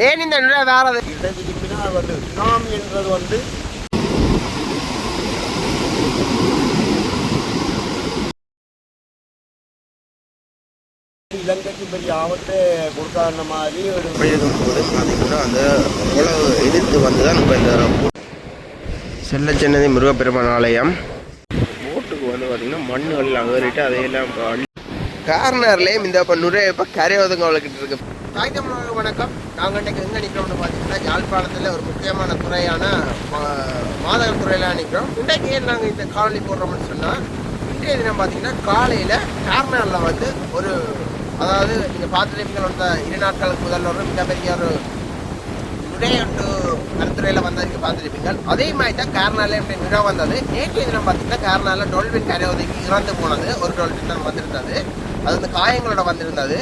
ஏன் இந்த நுரை வேறது? இடது திரும்பினா அது வந்து சுனாமி என்றது வந்து இலங்கைக்கு பெரிய ஆபத்தை கொடுக்காத மாதிரி ஒரு அது கூட அந்த உழவு எதிர்த்து வந்து தான் இப்போ இந்த செல்ல சென்னதி முருகப்பெருமான் ஆலயம். போட்டுக்கு வந்து பார்த்தீங்கன்னா மண்ணுகள் அகறிட்டு அதையெல்லாம் இப்போ அள்ளி கார்னர்லேயும் இந்த இப்போ நுரை இப்போ கரை ஒதுங்கவளக்கிட்டு இருக்கு. தாய் தமிழக வணக்கம். நாங்கள் இன்றைக்கு எங்கே நிற்கிறோம்னு பார்த்தீங்கன்னா யாழ்ப்பாணத்தில் ஒரு முக்கியமான துறையான மாதக துறையில் நிற்கிறோம் இன்றைக்கு ஏன் நாங்கள் இந்த காலனி போடுறோம்னு சொன்னால் இன்றைய தினம் பார்த்தீங்கன்னா காலையில் கார்னரில் வந்து ஒரு அதாவது நீங்கள் பார்த்துருப்பீங்க வந்த இரு நாட்களுக்கு முதல்ல ஒரு மிகப்பெரிய ஒரு நுழையொன்று கருத்துறையில் வந்ததுக்கு பார்த்துருப்பீங்க. அதே மாதிரி தான் கேரளாவில் இப்படி நிறா வந்தது. நேற்றைய தினம் பார்த்தீங்கன்னா கேரளாவில் டொல்பின் கரையோதைக்கு இறந்து போனது. ஒரு டொல்பின் தான் வந்திருந்தது. அது வந்து காயங்களோட வந்திருந்தது.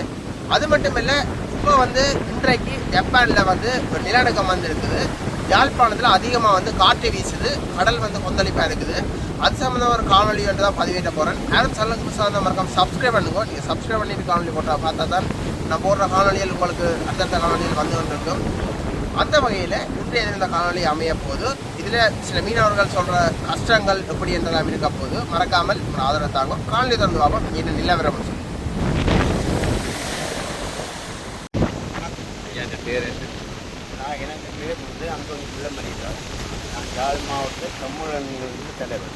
அது மட்டும் இல்லை இப்போ வந்து இன்றைக்கு ஜப்பானில் வந்து ஒரு நிலநடுக்கம் வந்துருக்குது. யாழ்ப்பாணத்தில் அதிகமாக வந்து காற்று வீசுது கடல் வந்து கொந்தளிப்பாக இருக்குது. அது சம்மந்தம் ஒரு காணொலி வந்து தான் பதிவேற்ற போகிறேன் யாரும் சொல்லுங்க புதுசாக மறக்காம சப்ஸ்கிரைப் பண்ணுங்க. நீங்கள் சப்ஸ்கிரைப் பண்ணிட்டு காணொலி போட்டால் பார்த்தா தான் நான் போடுற காணொலிகள் உங்களுக்கு அடுத்தடுத்த காணொலிகள் வந்து கொண்டிருக்கும். அந்த வகையில் இன்றைய தினம் இந்த காணொலி அமைய போது இதில் சில மீனவர்கள் சொல்கிற கஷ்டங்கள் எப்படி என்றெல்லாம் இருக்க போது மறக்காமல் ஒரு ஆதரவு தாங்கும். காணொலி திறந்து பார்ப்போம். என்ன நிலவரம். சொல்லி என் பேர் நான் எனக்கு பேர் வந்து அந்தோனி பிள்ளமணிதார் நான் யாழ் மாவட்ட சம்மூழங்களுக்கு தலைவர்.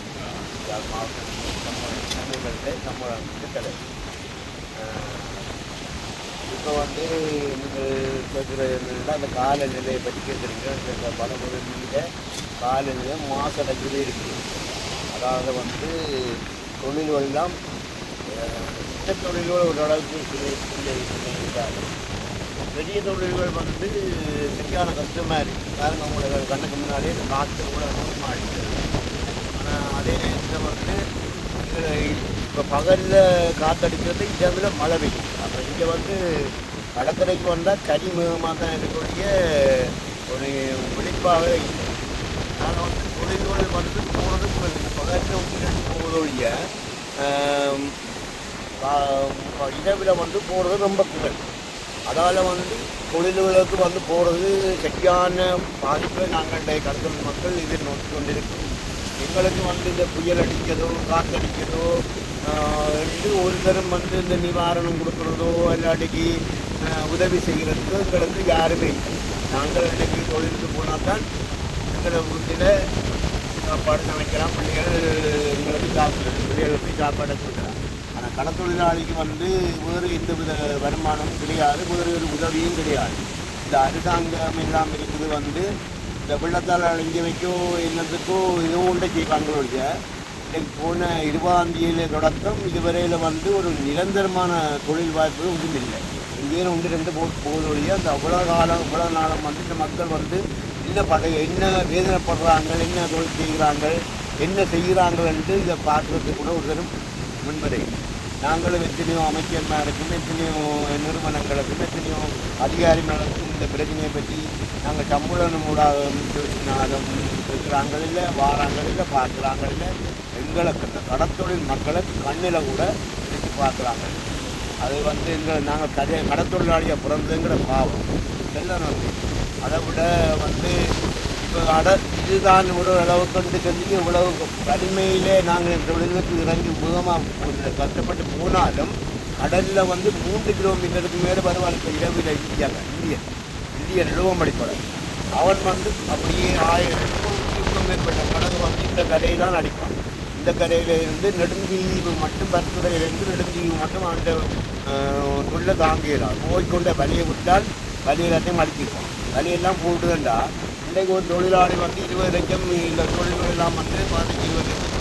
யாழ் மாவட்ட சம்மூழல் சமூகத்தை சம்மூழங்களுக்கு தலைவர். இப்போ வந்து நீங்கள் கேட்குறது அந்த காலநிலையை பற்றி கேட்குறீங்க பல வடபகுதியில் காலநிலை மாசடைஞ்சது இருக்குது அதாவது வந்து தொழில்கள்லாம் இந்த தொழிலோடு ஓரளவுக்கு இல்லை இல்லை இருக்காது பெரிய தொழில்கள் வந்து சரியான கஷ்டமாக இருக்குது காரணம் அவங்களோட கண்ணுக்கு முன்னாடியே காற்று கூட மோசமாக அடிக்கிறது ஆனால் அதே நேரத்தில் வந்து இப்போ பகலில் காற்றடிக்கிறது இதில் மழை பெய்யும் அப்போ இங்கே வந்து கடற்கரைக்கு வந்தால் கனி மேகமாக தான் இருக்கக்கூடிய ஒரு விழிப்பாக இல்லை. நாங்கள் வந்து தொழில்கள் வந்து போகிறது பகலில் வந்து ரெண்டு போகிறது இரவில் வந்து போகிறது ரொம்ப குறை. அதால் வந்து தொழில்களுக்கு வந்து போகிறது சரியான பாதிப்பை நாங்கள் கடத்தல் மக்கள் இதில் நோக்கி கொண்டிருக்கிறோம். எங்களுக்கு வந்து இந்த புயல் அடிக்கிறதோ காற்றடிக்கிறதோ ஆஹ், என்று ஒரு தரம் வந்து இந்த நிவாரணம் கொடுக்குறதோ இல்லாட்டிக்கு உதவி செய்கிறதுக்கு எங்களுக்கு யாருமே இல்லை. நாங்கள் இன்றைக்கு தொழிலுக்கு போனால் தான் எங்களை வீட்டில் சாப்பாடு சமைக்கலாம் பிள்ளைகள் எங்களுக்கு சாப்பிடு பிள்ளைகளுக்கு சாப்பாடை கொடுக்கலாம். கடத்தொழிலாளிக்கு வந்து வேறு எந்த வித வருமானமும் கிடையாது வேறு ஒரு உதவியும் கிடையாது. இந்த அரசாங்கம் எல்லாம் இருக்குது வந்து இந்த வெள்ளத்தால் அழிஞ்ச வைக்கோ என்னத்துக்கோ இதுவும் உண்டை செய்வாங்களோ இல்லையா போன இருபதாம் தேதியில தொடக்கம் இதுவரையில் வந்து ஒரு நிரந்தரமான தொழில் வாய்ப்பு ஒன்றும் இல்லை. இங்கேயும் ஒன்று ரெண்டு போட்டு போகுது அந்த அவ்வளோ காலம் இவ்வளோ நாளம் வந்து இந்த மக்கள் வந்து என்ன பட என்ன வேதனைப்படுறாங்க என்ன தொழில் செய்கிறாங்க என்ன செய்கிறாங்க என்று இதை பார்க்கறதுக்கு கூட ஒரு தரம் முன்வரை நாங்களும் எத்தனையோ அமைச்சர்மாருக்கும் எத்தனையோ நிறுவனங்களுக்கும் எத்தனையோ அதிகாரிகளுக்கும் இந்த பிரச்சனையை பற்றி நாங்கள் சம்பளம் ஊடாக பேசினாலும் இருக்கிறாங்க இல்லை வாராங்க இல்லை பார்க்குறாங்க இல்லை. எங்களுக்கு இந்த கடத்தொழில் மக்களை கண்ணில் கூட வச்சு பார்க்குறாங்க. அது வந்து எங்கள் நாங்கள் கதை கடத்தொழிலாளியாக பிறந்தங்கிற பாவம். எல்லாம் வந்து அதை விட வந்து அட இதுதான் ஒரு அளவுக்கு வந்து சொல்லி இவ்வளவு வலிமையிலே நாங்கள் இந்த தொழிலுக்கு இறங்கி முகமாக கஷ்டப்பட்டு போனாலும் கடலில் வந்து மூன்று கிலோமீட்டருக்கு மேலே வருவான் இப்போ இரவில் இந்தியாங்க இந்தியன். இந்தியன் இழுவமடிப்பட அவன் வந்து அப்படியே ஆயிரம் மேற்பட்ட படகு வந்து இந்த கரையை தான் அடிப்பான். இந்த கரையில் இருந்து நெடுந்தீவு மட்டும் பருத்துறையிலிருந்து நெடுந்தீவு மட்டும் அந்த துள்ள தாங்கிடலாம் போய்க்கொண்ட வலியை விட்டால் வலியெல்லாத்தையும் அடிச்சிருப்பான் வலியெல்லாம் போட்டுதண்டா இன்றைக்கு ஒரு தொழிலாளி வந்து இருபது லட்சம் இந்த தொழில்கள் எல்லாம் வந்து பதினஞ்சு இருபது லட்சம்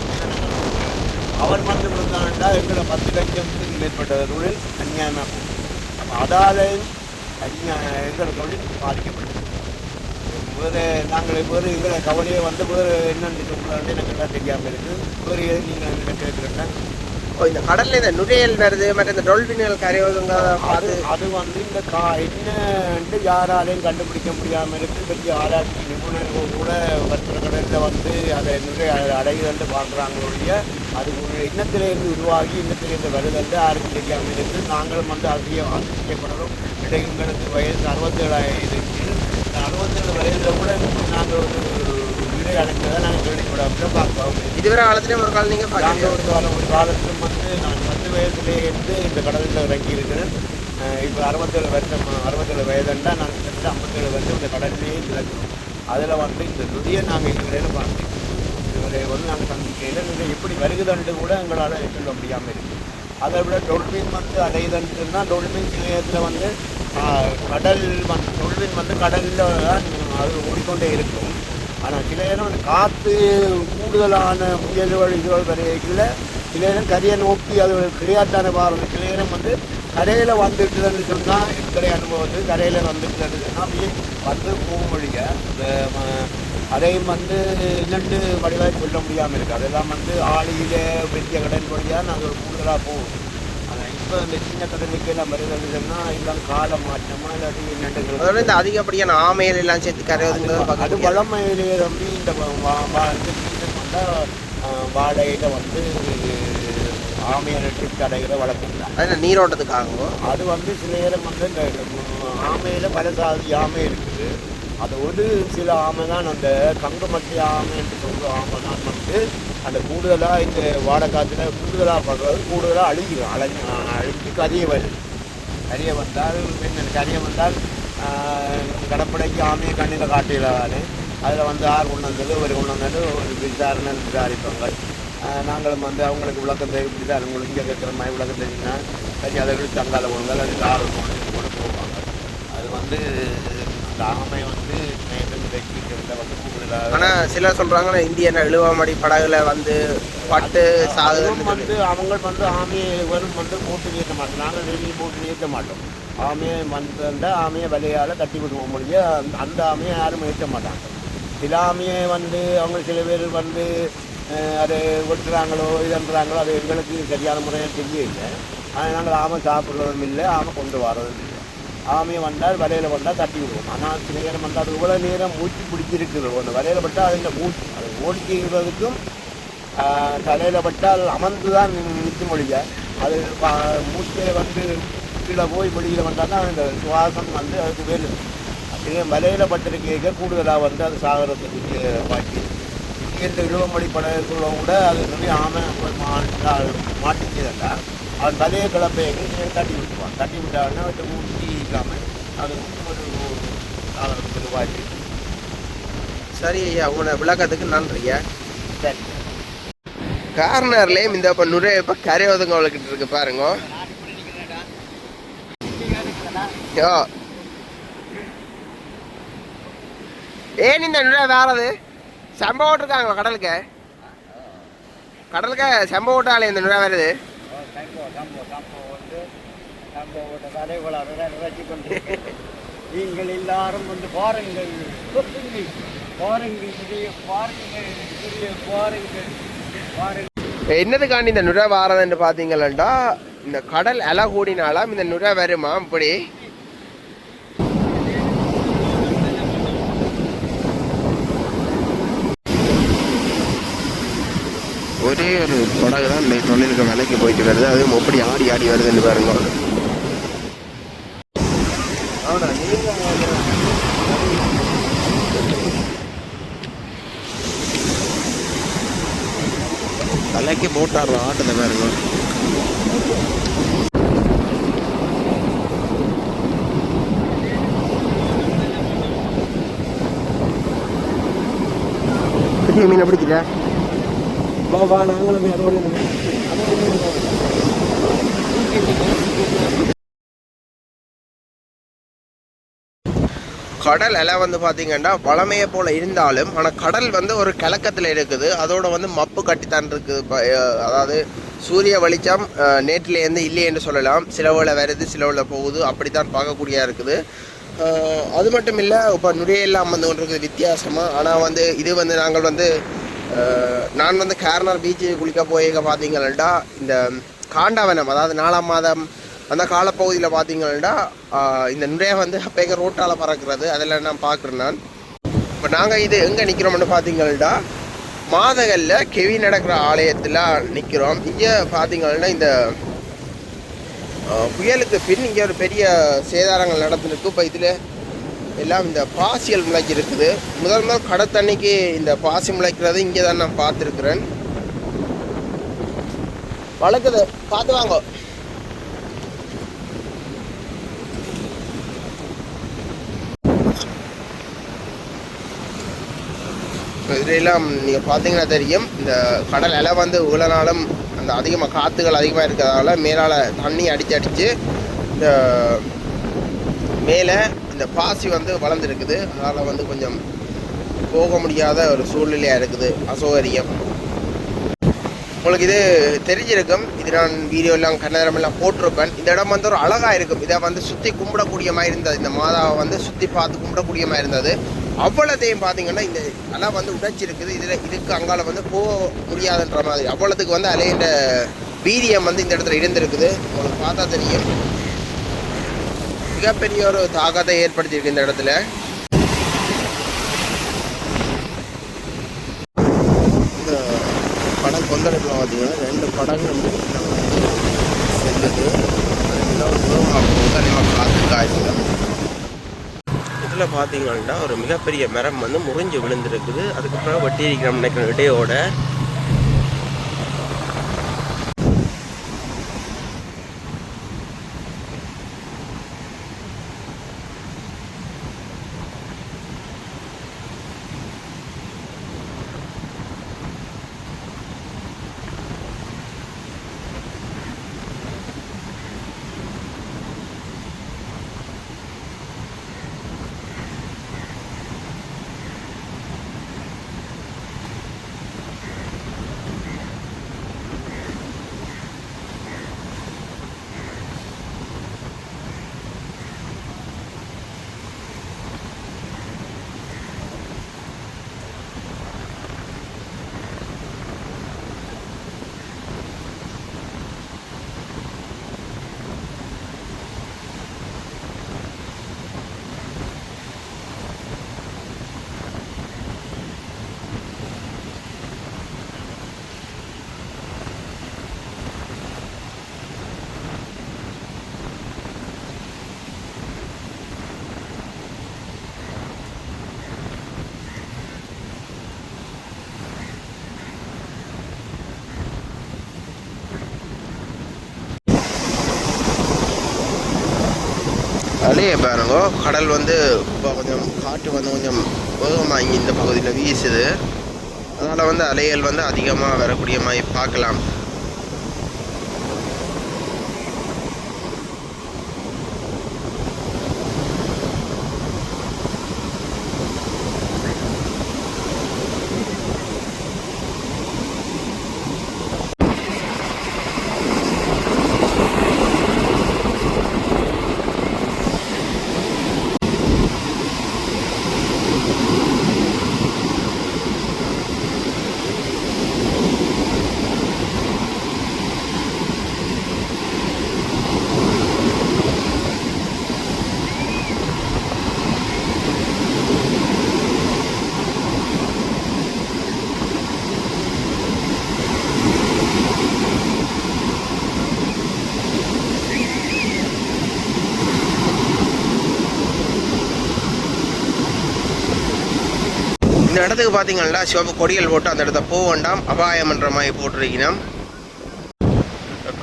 அவர் மட்டும் இருந்தான்டா எங்களை பத்து லட்சத்துக்கு மேற்பட்ட தொழில் அநியாயமாக போகும் அப்போ அதால் அந்நியா எங்களை தொழில் பாதிக்கப்பட்டது. வேறு நாங்கள் வேறு எங்களை கவலையை வந்து வேறு என்னென்னு சொல்கிறாங்க எனக்கு எல்லாம் தெரியாமல் இருக்குது. வேறு நீங்கள் எங்களை கேட்குறேன்னா இந்த கடல்ல இந்த நுரையல் வருது மற்ற இந்த டொல்பின்கள் கரையோதுங்க அது அது வந்து இந்த கா என்னன்ட்டு யாராலையும் கண்டுபிடிக்க முடியாமல் இருக்கு. பெரிய ஆராய்ச்சி நிபுணர்கள் கூட வர்த்தக கடலில் வந்து அதை நிறைய அடையுதண்டு பார்க்குறாங்க ஒழிய அது ஒரு எண்ணத்திலேருந்து உருவாகி எண்ணத்திலேருந்து வருதண்டு யாருக்கும் தெரியாமல் இருக்கு. நாங்களும் வந்து அதிக ஆச்சரியப்படுறோம் இன்றைக்கு எங்களுக்கு வயசு அறுபத்தேழாயிரம் இருக்கு. இந்த அறுபத்தேழு வயதில் கூட நாங்கள் ஒரு அடைஞ்சதை நாங்கள் கேள்விப்படாமல் பார்ப்போம் இதுவரை காலத்துலேயும் ஒரு காலம் நீங்கள் நாங்கள் ஒரு காலம் ஒரு காலத்திலும் வந்து நான் பத்து வயசுலேயே இருந்து இந்த கடலில் இறங்கி இருக்கிறேன் இப்போ அறுபத்தேழு வருஷம் அறுபத்தேழு வயதுண்டா நான் கிட்டத்தட்ட ஐம்பத்தேழு வருஷம் இந்த கடல்லையே இறக்கணும் அதில் வந்து இந்த நொடியை நாங்கள் இதுவரையில் பார்த்தோம் இதுவரை வந்து நாங்கள் சந்திக்கையில் நீங்கள் எப்படி வருகுதண்டு கூட எங்களால் சொல்ல முடியாமல் இருக்குது அதை விட டொல்பின் வந்து அலைதண்டுன்னா டொல்பின் நேரத்தில் வந்து கடல் வந்து டொல்பின் வந்து கடலில் தான் அது ஓடிக்கொண்டே இருக்கும். ஆனால் சில நேரம் அந்த காற்று கூடுதலான முயல்கள் இதுகள் வரையில் சில நேரம் கரையை நோக்கி அது கிடையாட்டான பாருங்கள் சில நேரம் வந்து கரையில் வந்துட்டுன்னு சொன்னால் இருக்கிற அனுபவத்து? கரையில் வந்துட்டுன்னு சொன்னால் அப்படியே வந்து போகும் வழிய இந்த அதையும் வந்து இன்னெண்டு வடிவாக சொல்ல முடியாமல் இருக்குது அதெல்லாம் வந்து ஆளியில் பெரிய கடன் வழியாக நாங்கள் கூடுதலாக போவோம் இப்போ இந்த சின்ன கடலுக்கு எல்லாம் வருதுன்னு சொன்னால் எல்லாம் கால மாற்றமா இல்லாட்டி என்னண்டு அதோட இந்த அதிகப்படியான ஆமையில் எல்லாம் சேர்த்து கரையோதுங்கிறத அது பார்க்க வளமையிலேயே வந்து இந்த வாடகையில் வந்து ஆமையை நட்டு கடைகளை வளர்க்குறாங்க அது நீரோட்டத்துக்காகவோ? அது வந்து சில நேரம் வந்து இந்த ஆமையில் பல சாதி ஆமை இருக்குது. அது ஒரு சில ஆமை தான் அந்த தங்கமட்டி ஆமை என்று சொல்கிற ஆமை தான் வந்து அந்த கூடுதலாக இந்த வாடகாத்தில் கூடுதலாக பார்க்குறது கூடுதலாக அழுகிடும் அழகி அழிஞ்சு கரிய வருது கரிய வந்தால் என்ன கரிய வந்தால் கடப்படைக்கு ஆமையை கண்ணில் காட்டிடலான்னு. அதில் வந்து ஆறு கொண்டு வந்தது ஒரு கொண்டு வந்தது ஒரு விசாரணை விசாரிப்பாங்க நாங்களும் வந்து அவங்களுக்கு விளக்கம் தெரியும் இப்படி தான் உங்களுக்கு இங்கே கேட்குற மாதிரி விளக்கம் தெரியுங்கன்னா சரி அதை விட்டு தங்கால போடுங்கள் அது ஆறு கொண்டு கொண்டு போவாங்க. அது வந்து ஆனால் சிலர் சொல்கிறாங்கன்னா இந்தியன் இழுவமடி படகுல வந்து பட்டு சொல்லி. வந்து அவங்க வந்து ஆமையை வெறும் வந்து போட்டு ஏற்ற மாட்டோம். நாங்கள் வெளியே போட்டு ஏற்ற மாட்டோம். ஆமையை வந்த ஆமையை வலையால் கட்டி விடுவோம் முடிய அந்த- ஆமையை யாரும் ஏற்ற மாட்டாங்க. சில ஆமையை வந்து அவங்க சில பேர் வந்து அதை வெட்டுறாங்களோ இதுன்றாங்களோ அது எங்களுக்கு சரியான முறையில் தெரியல ஆனால் நாங்கள் ஆமை சாப்பிட்றதும் இல்லை ஆமை கொண்டு வரதும் இல்லை. ஆமையை வந்தால் வலையில் வந்தால் தட்டி விடுவோம். ஆனால் சில நேரம் வந்தால் அது இவ்வளோ நேரம் மூச்சு பிடிச்சிருக்குது அந்த வலையில் பட்டால் அதில் மூச்சு அது ஓடிக்கிறதுக்கும் தலையில் பட்டால் அமர்ந்து தான் நிற்க மொழிய அது மூச்சை வந்து கீழே போய் வெளியில் வந்தால் தான் அந்த சுவாசம் வந்து அதுக்கு வேறு. அதே வலையில் பட்டிருக்க கூடுதலாக வந்து அது சாகரத்துக்கு வாய்ப்பு இந்த இழுவமொழி படகுக்குள்ள கூட அது சொல்லி ஆமை போய் மாட்டிச்சதா அவன் தலையை கிளப்பையை தட்டி விட்டுவான் தட்டி விட்டாங்கன்னா அவற்றை ஊட்டி இல்லாமல் அது ஒரு சாகிறதுக்கு வாய்ப்பு சரி ஐயா உங்களோட விளக்கத்துக்கு நன்றி ஐயா. சரி. கார்னர்லேயும் இந்த இப்போ நுரைய இப்போ கரை ஒதுங்க வளர்க்கிட்டு இருக்கு பாருங்க. யோ. ஏன் இந்த நுரை வேறது செம்ப ஓட்டிருக்காங்களா கடலுக்கு? கடலுக்கு செம்ப ஓட்டாலே இந்த நுரை வருது. நீங்கள் எல்லாரும் வந்து பாருங்கள். பாருங்கள். பாருங்கள். பாருங்கள் பாருங்கள். பாருங்கள். என்னதுக்காண்டி இந்த நுரை வாரதுன்னு பார்த்தீங்களா இந்த கடல் அலை கூடினாலும் இந்த நுரை வருமா? இப்படி. ஒரே ஒரு படகு தான் இந்த தொழிலுக்கு விலைக்கு போயிட்டு வருது. அதுவும் எப்படி ஆடி ஆடி வருதுன்னு பாருங்க. தலைக்கு போட்டாடுற ஆட்டத்தை பாருங்க பெரிய மீன் பிடிக்கல வா நாங்களும் அதோட கடல் அலை வந்து பார்த்தீங்கன்னா வளமையை போல இருந்தாலும் ஆனால் கடல் வந்து ஒரு கலக்கத்தில் இருக்குது. அதோட வந்து மப்பு கட்டித்தான் இருக்குது அதாவது சூரிய வெளிச்சம் நேற்றிலேருந்து இல்லை என்று சொல்லலாம். சிலவில் வருது சிலவில் போகுது. அப்படித்தான் பார்க்கக்கூடியா இருக்குது. அது மட்டும் இல்லை இப்போ நுரையெல்லாம் வந்து ஒன்று இருக்குது வித்தியாசமாக ஆனால் வந்து இது வந்து நாங்கள் வந்து நான் வந்து கேரனார் பீச்சு குளிக்க போயிருக்க பார்த்தீங்கன்னா இந்த காண்டாவனம் அதாவது நாலாம் மாதம் அந்த காலப்பகுதியில் பார்த்தீங்கன்னா இந்த நுரைய வந்து அப்போ ரோட்டால் பறக்கிறது அதெல்லாம் நான் பார்க்குறேன் நான். இப்போ நாங்கள் இது எங்கே நிற்கிறோம்னு பார்த்தீங்கன்னா மாதகளில் கெவி நடக்கிற ஆலயத்தில் நிற்கிறோம் இங்கே பார்த்தீங்கன்னா இந்த புயலுக்கு பின் இங்கே ஒரு பெரிய சேதாரங்கள் நடந்திருக்கு. இப்போ இதில் எல்லாம் இந்த பாசியல் முளைக்கு இருக்குது. முதல் முதல் கடத்தண்ணிக்கு இந்த பாசி முளைக்கிறது இங்கே தான் நான் பார்த்துருக்குறேன். வளர்க்குது பார்த்து வாங்க. இதெல்லாம் நீங்கள் பார்த்தீங்கன்னா தெரியும். இந்த கடல் அலை வந்து இவ்வளோ அந்த அதிகமாக காற்றுகள் அதிகமாக இருக்கிறதால மேலால் தண்ணி அடித்து அடித்து இந்த மேலே இந்த பாசி வந்து வளர்ந்துருக்குது. அதனால் வந்து கொஞ்சம் போக முடியாத ஒரு சூழ்நிலையாக இருக்குது. அசௌகரியம். உங்களுக்கு இது தெரிஞ்சிருக்கும். இது நான் வீடியோ எல்லாம் கன்னடம் எல்லாம் போட்டிருப்பேன். இந்த இடம் வந்து ஒரு அழகாக இருக்கும். இதை வந்து சுற்றி கும்பிடக்கூடிய மாதிரி இருந்தது. இந்த மாதாவை வந்து சுற்றி பார்த்து கும்பிடக்கூடிய மாதிரி இருந்தது. அவ்வளோதையும் பார்த்தீங்கன்னா இந்த அலை வந்து உடைச்சிருக்குது. இதில் இதுக்கு அங்கால வந்து போக முடியாதுன்ற மாதிரி. அவ்வளோத்துக்கு வந்து அலையின்ற வீரியம் வந்து இந்த இடத்துல இருந்திருக்குது. உங்களுக்கு பார்த்தா தெரியும். மிகப்பெரிய ஒரு தாக்கத்தை ஏற்படுத்தியிருக்கு இந்த இடத்துல. இந்த படம் கொந்தளிப்பில் பார்த்தீங்கன்னா ரெண்டு படங்கள் செல்லுது முதலில் காற்று காய்ச்சல் இடத்துல பார்த்தீங்கன்னா ஒரு மிகப்பெரிய மரம் வந்து முறிஞ்சு விழுந்திருக்குது. அதுக்கப்புறம் வெட்டி இருக்கிறோம் நினைக்கிற இடையோட. அலையே பாருங்க. கடல் வந்து இப்போ கொஞ்சம் காற்று வந்து கொஞ்சம் வேகமாக இங்கே இந்த பகுதியில் வீசுது. அதனால் வந்து அலைகள் வந்து அதிகமாக வரக்கூடிய மாதிரி பார்க்கலாம் இந்த இடத்துக்கு பார்த்தீங்கன்னா சிவப்பு கொடிகள் போட்டு அந்த இடத்த போக வேண்டாம் அபாயம்ன்ற மாதிரி போட்டிருக்கணும்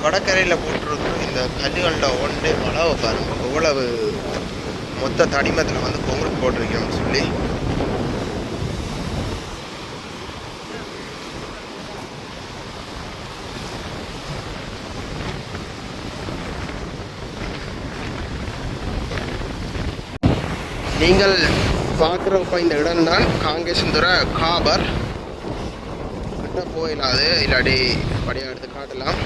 கடற்கரையில் போட்டிருக்கிற இந்த கல்லுகளில் ஒன்றே அளவு பாருங்க. எவ்வளவு மொத்த தனிமத்தில் வந்து பொங்கல் போட்டிருக்கணும்னு சொல்லி. நீங்கள் பார்க்குறப்ப இந்த இடம் தான் காங்கேசந்துர காபர். கிட்ட போயிடலாது இல்லாடி படியாக எடுத்து காட்டலாம்.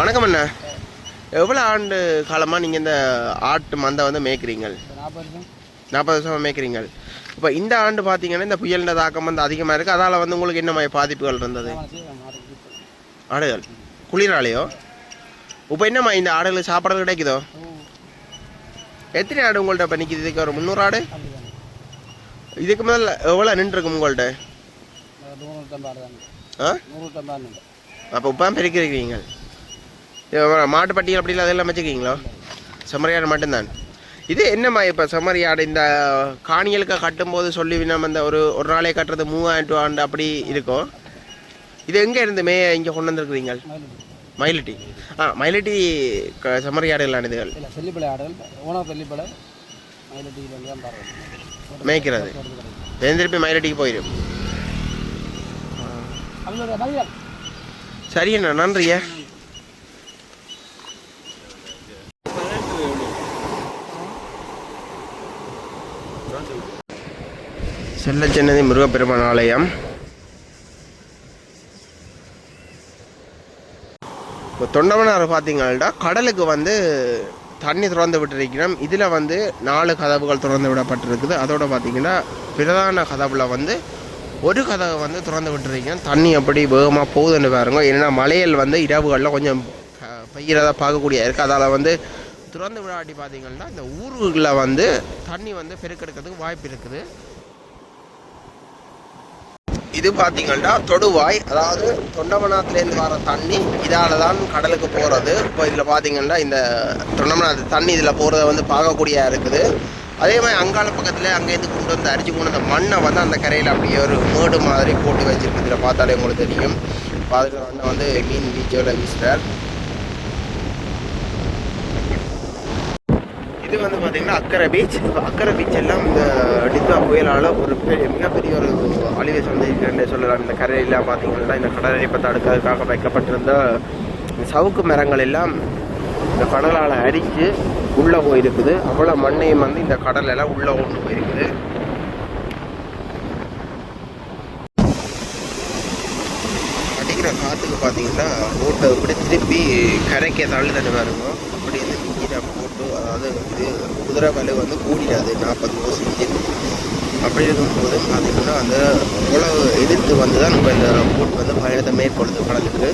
வணக்கம் அண்ணா. எவ்வளோ ஆண்டு காலமாக நீங்கள் இந்த ஆட்டு மந்தை வந்து மேய்க்கிறீங்க நாற்பது வருஷமாக மேய்க்கிறீங்க இப்போ இந்த ஆண்டு பார்த்தீங்கன்னா இந்த புயலின் தாக்கம் வந்து அதிகமாக இருக்குது அதால் வந்து உங்களுக்கு என்ன மாதிரி பாதிப்புகள் இருந்தது? ஆடுகள். குளிராலையோ? இப்போ என்னம்மா இந்த ஆடுகளுக்கு சாப்பிட்றது கிடைக்குதோ? எத்தனை ஆடு உங்கள்கிட்ட இப்போ நிற்கிது இதுக்கு ஒரு முந்நூறு ஆடு? இதுக்கு முதல்ல எவ்வளோ நின்றுருக்கும் உங்கள்கிட்ட ஆ? அப்போ உப்பா பெருக்கிறீங்க. அப்படி இல்லை அதெல்லாம் வச்சுருக்கீங்களோ செம்மறியாடு மட்டும்தான். இது என்னம்மா இப்போ செம்மறியாடு இந்த காணிகளுக்கு கட்டும்போது சொல்லி நம்ம இந்த ஒரு ஒரு நாளே கட்டுறது மூவாயிரம் ரூபாண்டு அப்படி இருக்கும். இது எங்கே இருந்து மே இங்கே கொண்டு வந்திருக்கிறீங்க? மயிலட்டி. ஆ மயிலட்டி க செம்மறியாடு இதுகள் இல்லை செல்லிப்பளை ஆடுகள். ஓனா செல்லிப்பளை மயிலட்டியில் தான் பாருங்கள் மேய்க்கிறது. திருப்பி மயிலட்டிக்கு போயிடும் சரி அண்ணா நன்றியா செல்லச்சன்னதி முருகப்பெருமான் ஆலயம். இப்போ தொண்டமனார் பார்த்தீங்கன்னா கடலுக்கு வந்து தண்ணி திறந்து விட்டுருக்கிறோம். இதில் வந்து நாலு கதவுகள் திறந்து விடப்பட்டிருக்குது. அதோட பார்த்தீங்கன்னா பிரதான கதவில் வந்து ஒரு கதவை வந்து திறந்து விட்டுருக்கீங்க தண்ணி எப்படி வேகமாக போகுதுன்னு பாருங்க. ஏன்னா மலையல் வந்து இரவுகளில் கொஞ்சம் பெய்கிறதா பார்க்கக்கூடிய இருக்குது அதால் வந்து திறந்து விடாட்டி பார்த்தீங்கன்னா இந்த ஊர்களில் வந்து தண்ணி வந்து பெருக்கெடுக்கிறதுக்கு வாய்ப்பு இருக்குது. இது பார்த்தீங்கன்னா தொடுவாய் அதாவது தொண்டமனாத்துலேருந்து வர தண்ணி இதால் தான் கடலுக்கு போகிறது இப்போ இதில் பார்த்தீங்கன்னா இந்த தொண்டமநாத்து தண்ணி இதில் போகிறத வந்து பார்க்கக்கூடியா இருக்குது. அதே மாதிரி அங்கால பக்கத்தில் அங்கேருந்து கொண்டு வந்து அரிச்சு கொண்டு வந்த மண்ணை வந்து அந்த கரையில் அப்படியே ஒரு மேடு மாதிரி போட்டு வச்சிருக்கு. இதில் பார்த்தாலே உங்களுக்கு தெரியும். பார்த்துட்டு வந்து மீன் பீச்சோட வீசுகிறார் இது வந்து பார்த்தீங்கன்னா அக்கரை பீச் அக்கரை பீச் எல்லாம் இந்த டித்வா புயலால் ஒரு பெரிய மிகப்பெரிய ஒரு அழிவை சந்திக்கிறேன்னு சொல்லலாம். இந்த கரையெல்லாம் பார்த்தீங்கன்னா இந்த கடலை இப்போ தடுக்கிறதுக்காக வைக்கப்பட்டிருந்த சவுக்கு மரங்கள் எல்லாம் இந்த கடலால் அடித்து உள்ளே போயிருக்குது. அவ்வளோ மண்ணையும் வந்து இந்த கடல் எல்லாம் உள்ளே கொண்டு போயிருக்குது. அடிக்கிற காற்றுக்கு பார்த்தீங்கன்னா போட்டை விட திருப்பி கரைக்கே தள்ளு தண்ணி இருக்கும் அப்படி வந்து அதாவது இது குதிரை வலு வந்து கூடிடாது. நாற்பது ஓசி அப்படி இருக்கும்போது பார்த்திங்கன்னா அந்த உழவு எதிர்த்து வந்து தான் நம்ம இந்த போட் வந்து பயணத்தை மேற்கொள்ளுது கடலுக்கு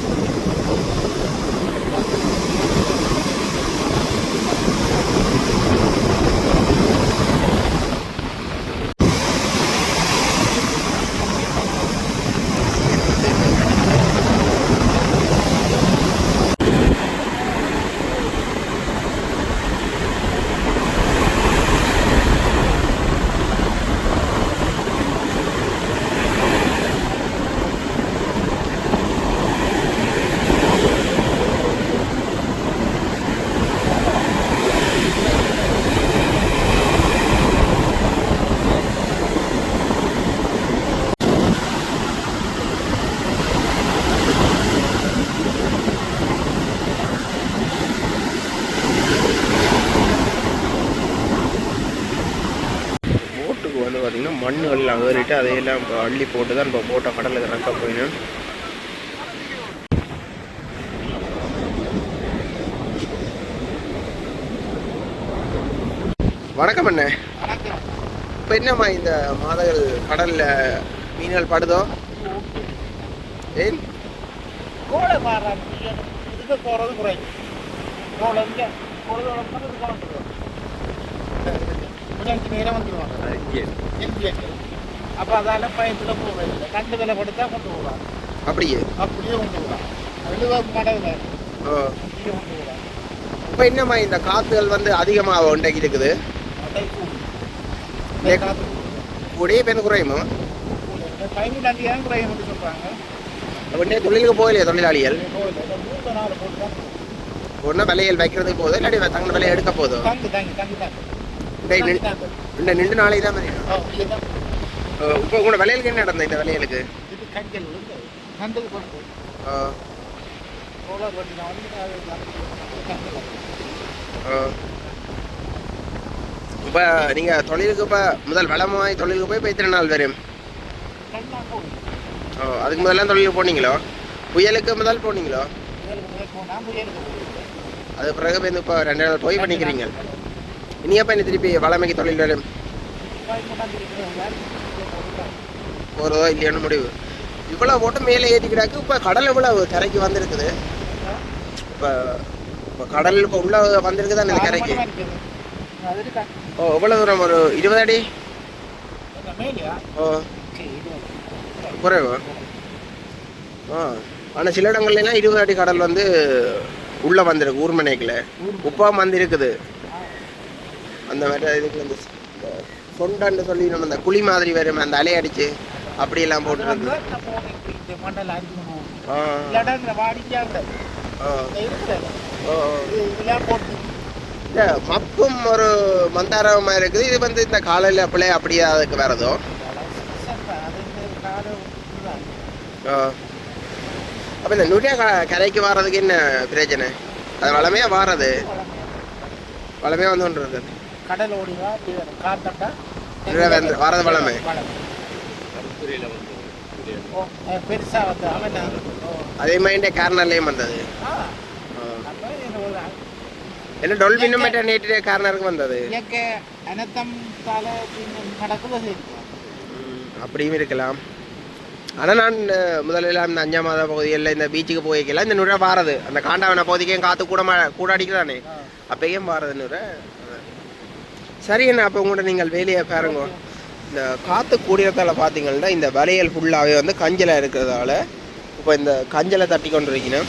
போட்டுக்கு வந்து பார்த்தீங்கன்னா மண்ணுகள் ஏறிட்டு அதையெல்லாம் இப்போ அள்ளி போட்டு தான் இப்போ போட்டை கடலுக்கு இறக்க போயிடும் வணக்கம் அண்ணே. இப்போ என்னம்மா இந்த மாதங்கள் கடலில் மீன்கள் படுதோ? ஏன் போகிறது கொஞ்சம் நேரம் வந்துடுவாங்க அப்போ அதால் பயத்தில் போகிறது கண்டு விலை கொடுத்தா கொண்டு போகலாம். அப்படியே? அப்படியே கொண்டு போகலாம். எழுபது மடங்கு இங்கே கொண்டு போகலாம். இப்போ என்னம்மா இந்த காற்றுகள் வந்து அதிகமாக உண்டாக்கி இருக்குது? கூடயே பேருந்து குறையுமா? பதிமூணு தான் குறையும் சொல்கிறாங்க உடனே தொழிலுக்கு போகலையே தொழிலாளிகள்? ஒன்றும் விலைகள் வைக்கிறதுக்கு போதும் இல்லாட்டி தங்க விலையை எடுக்க போதும் இந்த நின்- இந்த நின்று நாளைக்கு தான் இப்போ உங்களோட விலைகளுக்கு என்ன நடந்தது இந்த விலைகளுக்கு இது கஞ்சல் கண்டுக்கு கொண்டு. சோலார் வண்டி நான் வந்து கஞ்சல் இப்போ நீங்கள் தொழிலுக்கு இப்போ முதல் வளமாய் தொழிலுக்கு போய் இப்போ எத்தனை நாள் வரும்? ஓ அதுக்கு முதல்ல தொழிலுக்கு போனீங்களோ? புயலுக்கு முதல் போனீங்களோ? அது பிறகு இப்போ இப்போ ரெண்டு நாள் போய் பண்ணிக்கிறீங்க. இனி எப்போ என்ன திருப்பி வளமைக்கு தொழில் வரும்? போகிறதோ இல்லையோன்னு முடிவு. இவ்வளோ ஓட்டம் மேலே ஏற்றிக்கிறாக்கு இப்போ கடல் இவ்வளோ கரைக்கு வந்திருக்குது? இப்போ இப்போ கடல் இப்போ உள்ள வந்திருக்கு தான் இந்த கரைக்கு ஓ எவ்வளோ தூரம் ஒரு இருபது அடி? ஓ குறைவு? ஆ ஆனால் சில இடங்கள்லாம் இருபது அடி கடல் வந்து உள்ளே வந்திருக்கு ஊர்மனைக்கில் உப்பாக வந்து இருக்குது அந்த மாதிரி இதுக்கு வந்து சொண்டான்னு சொல்லி நம்ம அந்த குழி மாதிரி வரும் அந்த அலை அடிச்சு. அப்படியெல்லாம் போட்டுருக்கு மப்பும் ஒரு மந்தாரமா இருக்குது. இது வந்து இந்த காலையில் அப்படியே அப்படியே அதுக்கு வரதோ அப்போ இந்த நுடியா கரைக்கு வர்றதுக்கு என்ன பிரச்சனை அது வளமையாக வாரது? வளமையாக வந்து ஒன்று இருக்குது கடல் வந்து- வரது வளமை. வந்து ஓ அதே மாதிரி கார்னர்லேயும் வந்தது. என்ன டொல்பினும் மற்ற நேற்று கார்னருக்கு வந்தது? அப்படியும் இருக்கலாம். ஆனால் நான் முதல்ல இந்த அஞ்சாம் மாத பகுதிகளில் இந்த பீச்சுக்கு போய்க்கலாம் இந்த நுரை வாரது. அந்த காண்டாவன பகுதிக்கும் காற்று கூட ம- கூட அடிக்கிறானே அப்பயும் வாரது நுரை சரி என்ன அப்போ உங்கள்கிட்ட நீங்கள் வேலையை பாருங்க. இந்த காற்று கூடியதால் பார்த்தீங்கன்னா இந்த வளையல் ஃபுல்லாகவே வந்து கஞ்சலாக இருக்கிறதால இப்போ இந்த கஞ்சலை தட்டி கொண்டு இருக்கணும்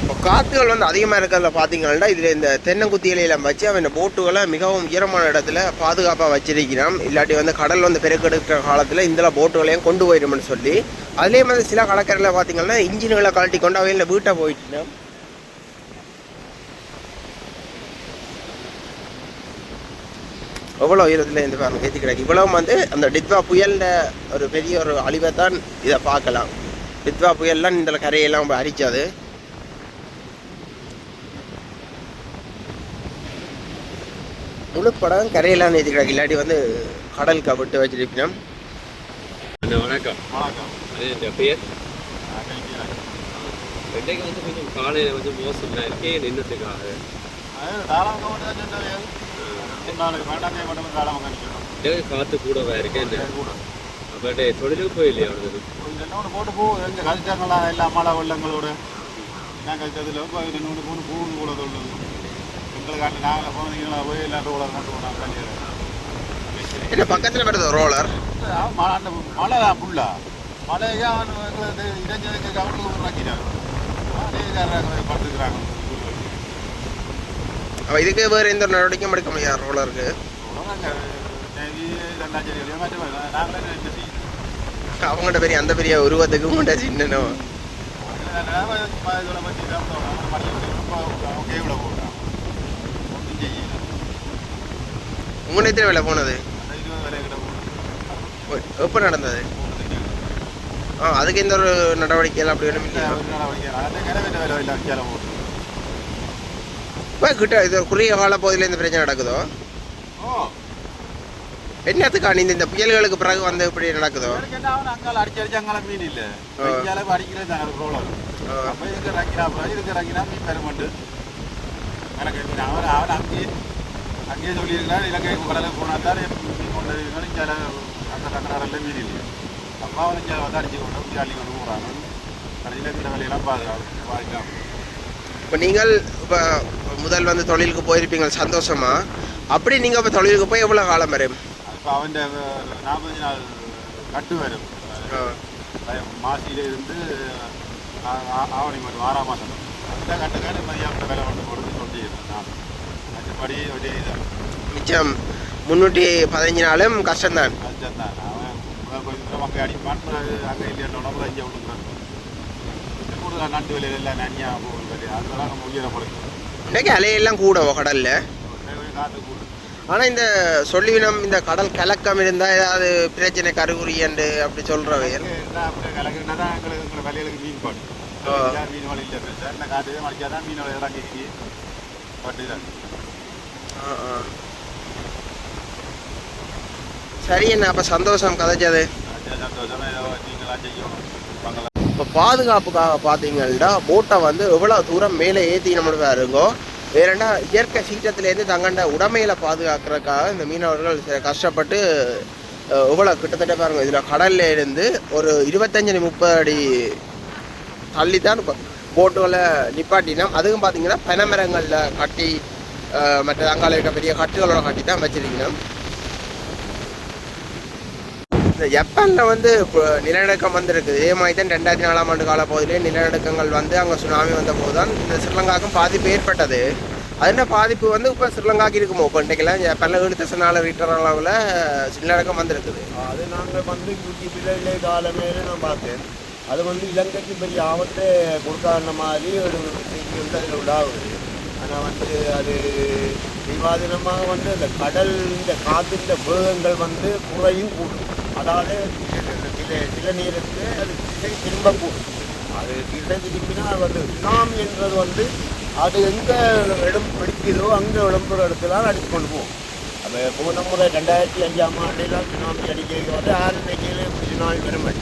இப்போ காற்றுகள் வந்து அதிகமாக இருக்கிறதுல பார்த்தீங்கன்னா இதில் இந்த தென்னங்குத்தி இலையில வச்சு அவன் இந்த போட்டுகளை மிகவும் ஈரமான இடத்துல பாதுகாப்பாக வச்சிருக்கிறான். இல்லாட்டி வந்து கடல் வந்து பெருக்கெடுக்கிற காலத்தில் இந்த போட்டுகளையும் கொண்டு போயிடும்னு சொல்லி. அதுலேயும் வந்து சில கடற்கரையில் பார்த்தீங்கன்னா இன்ஜின்களை கழட்டி கொண்டு அவையில் வீட்டை போயிட்டுனா எவ்வளோ உயரத்தில் இந்த பாருங்க ஏற்றி கிடக்கு இவ்வளவு வந்து அந்த டித்வா புயலில் ஒரு பெரிய ஒரு அழிவை தான் இதை பார்க்கலாம். டித்வா புயல்லாம் இந்த கரையெல்லாம் அரிச்சது முழு படம் கரையெல்லாம் நேற்று கிடக்கு இல்லாட்டி வந்து கடலுக்கு விட்டு வச்சிருப்பினோம். வணக்கம் வணக்கம். அது இந்த பேர் அஹ் இன்றைக்கு வந்து கொஞ்சம் காலையில் வந்து மோசம்லாம் இருக்கே நின்றுட்டுக்காக நாளுக்கு வேண்டாம் மட்டும் தாராளமாக கணிக்கணும் இன்றைக்கு காற்று கூடவா இருக்கேன் கூட. அப்போ தொழிலுக்கு போயில்லையா அவனுக்கு ரெண்டு போட்டு பூ. எங்க கழிச்சாங்களா எல்லா மழை வெள்ளங்களோட நான் கழிச்சதுல இப்போ ரெண்டு மூணு பூ கூட சொல்லுது. எங்களுக்கு நாங்கள் போனீங்களா போய் எல்லாம் கூட கொண்டு போனாங்க கல்யாணம் என்ன பக்கத்தில் வருது ரோலர்? அந்த மழை தான் ஃபுல்லா மழையா எங்களுக்கு உருவாக்கிட்டாங்க அதே படுத்துக்கிறாங்க. அப்போ இதுக்கு வேறு எந்த ஒரு நடவடிக்கையும் எடுக்க முடியாது ரோலருக்கு நாங்களே என்ன செய்யும் அவங்கள்ட்ட பெரிய அந்த பெரிய உருவத்துக்கு உங்கள்கிட்ட சின்னனோ உங்கள் எத்தனை வேலை போனது? எப்போ நடந்தது? ஆ அதுக்கு எந்த ஒரு நடவடிக்கைகள் அப்படி ஒன்றும் இல்லையா? இப்போ கிட்ட இது குறுகிய கால பகுதியில் இந்த பிரச்சனை நடக்குதோ என்னத்துக்கான இந்த இந்த புயல்களுக்கு பிறகு வந்து இப்படி நடக்குதோ அடிச்சு அடிச்சு அங்கால மீன் இல்ல அடிக்கிறது ரோலர் ஆ. அப்ப இதுக்கு இறங்கினா இதுக்கு இறங்கினா மீன் பெருமண்டு எனக்கு மீன் அவன் அவன் அங்கேயே அங்கேயே சொல்லியிருக்காரு இலங்கை கடலுக்கு போனா தான் மீன் கொண்டு சில அந்த தங்கநாடல்ல மீன் இல்லை அப்போ அவன் இங்கே வந்து அடிச்சு கொண்டு வந்து அள்ளி கொண்டு போகிறாங்க கடையில் இந்த வேலையெல்லாம் பாதுகாப்பு பாதிக்காம இப்போ நீங்கள் இப்போ முதல் வந்து தொழிலுக்கு போயிருப்பீங்க சந்தோஷமா? அப்படி நீங்கள் இப்போ தொழிலுக்கு போய் எவ்வளோ காலம் வரும்? இப்போ அவன் நாற்பத்தஞ்சு நாள் கட்டு வரும். ஆ- ஆவணி மட்டும் ஆறாம் மாதம் அந்த கட்டுக்கான மதியம் வேலை கொண்டு போடுறது சொல்லியிருந்தேன் மற்றபடி ஒரே இதான் மிச்சம் முந்நூற்றி பதினஞ்சு நாளும் கஷ்டம்தான். அதுதான் தான் அவன் கொஞ்சம் அங்கே அடிப்பான். பிறகு அங்கே இல்லைன்னா பிறகு இங்கே விழுந்துறான் கூடுதலாக நாட்டு வேலையில் எல்லாம் நனியா போகும் வேலை அதெல்லாம் நம்ம உயரப்படுது இன்னைக்கு அலையெல்லாம் கூட கடலில். ஆனால் இந்த சொல்லிவினம் இந்த கடல் கலக்கம் இருந்தால் ஏதாவது பிரச்சனை கருகுறி என்று அப்படி சொல்கிறவை சார் என்ன அப்போ சந்தோஷம் கதைச்சது. சந்தோஷமே. இப்போ பாதுகாப்புக்காக பார்த்தீங்கன்னா போட்டை வந்து எவ்வளோ தூரம் மேலே ஏற்றி நம்மளுக்கு இருங்கோ வேறண்டா இயற்கை சீற்றத்திலேருந்து தங்கண்ட உடமையில பாதுகாக்கிறதுக்காக இந்த மீனவர்கள் சில கஷ்டப்பட்டு எவ்வளோ கிட்டத்தட்ட பாருங்க இதில் கடல்ல இருந்து ஒரு இருபத்தஞ்சு முப்பது அடி தள்ளி தான் போட்டுகளை நிப்பாட்டினோம். அதுவும் பார்த்தீங்கன்னா பனைமரங்களில் கட்டி மற்ற அங்கால இருக்க பெரிய கட்டுகளோட கட்டி தான் வச்சிருக்கணும் இந்த ஜப்பானில் வந்து இப்போ நிலநடுக்கம் வந்திருக்குது இதே மாதிரி தான் ரெண்டாயிரத்தி நாலாம் ஆண்டு கால பகுதியிலே நிலநடுக்கங்கள் வந்து அங்கே சுனாமி வந்த போது தான் இந்த ஸ்ரீலங்காவுக்கும் பாதிப்பு ஏற்பட்டது. அதுனா பாதிப்பு வந்து இப்போ ஸ்ரீலங்காக்கு இருக்குமோ? இப்போ இன்றைக்கெல்லாம் ஜப்பானில் ஏழு தசனால ரிட்டர் அளவில் நிலநடுக்கம் வந்திருக்குது. அது நாங்கள் வந்து யூடியூப்பில் காலமே நான் பார்த்தேன். அது வந்து இலங்கைக்கு பெரிய ஆபத்தை கொடுக்காத மாதிரி ஒரு செய்தி வந்து அதில் ஆனால் வந்து அது விவாதினமாக வந்து இந்த கடல் இந்த காற்றின் வேகங்கள் வந்து குறையும் கூடும். அதாவது சில சில அது திசை திரும்பக்கூடும். அது திசை திரும்பினா அது வந்து சுனாமி என்றது வந்து அது எங்கே இடம் பிடிக்குதோ அங்கே இடம்புற இடத்துல அடித்து கொண்டு போவோம் அப்போ போன முறை ரெண்டாயிரத்தி அஞ்சாம் ஆண்டில் சுனாமி அடிக்க வந்து ஆறு நெய்க்கையில் சுனாமி பெருமை.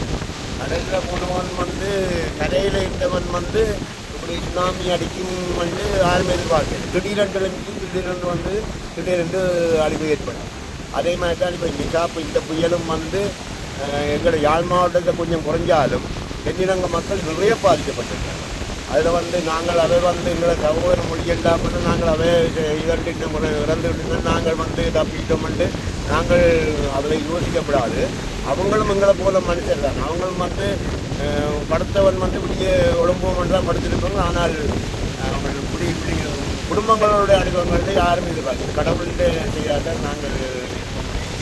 கடலில் போனவன் வந்து கரையில் இருந்தவன் வந்து இப்படி சுனாமி அடிக்கும் வந்து யாருமே எதிர்பார்க்கல திடீரென்று திடீரென்று வந்து திடீரென்று அழிவு ஏற்படும் அதே மாதிரி தான் இப்போ நிஷாப்பு இந்த புயலும் வந்து எங்களோட யாழ் மாவட்டத்தில் கொஞ்சம் குறைஞ்சாலும் தென்னிலங்க மக்கள் நிறைய பாதிக்கப்பட்டிருக்காங்க. அதில் வந்து நாங்கள் அதை வந்து எங்களை சகோதர மொழி இல்லாமல் நாங்கள் அதை இறந்துட்டு முறை இறந்து விட்டு நாங்கள் வந்து தப்பிட்டோம்ட்டு நாங்கள் அதில் யோசிக்கப்படாது. அவங்களும் எங்களை போல மனுஷர் தான். அவங்களும் வந்து படுத்தவன் வந்து இப்படியே உடம்பும் தான் படுத்திருப்பாங்க. ஆனால் அஹ், இப்படி இப்படி குடும்பங்களோட அனுபவங்கள் யாரும் எதிர்பார்க்கல. கடவுள்கிட்ட செய்யாத நாங்கள்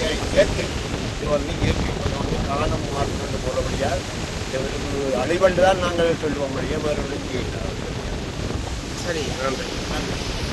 இது வந்து இயற்கை கொஞ்சம் காலம் மாற்றிக்கொண்டு போகிறபடியால் அழிவண்டு தான் நாங்கள் சொல்லுவோம் முடியும் வேறு சரி. நன்றி. நன்றி.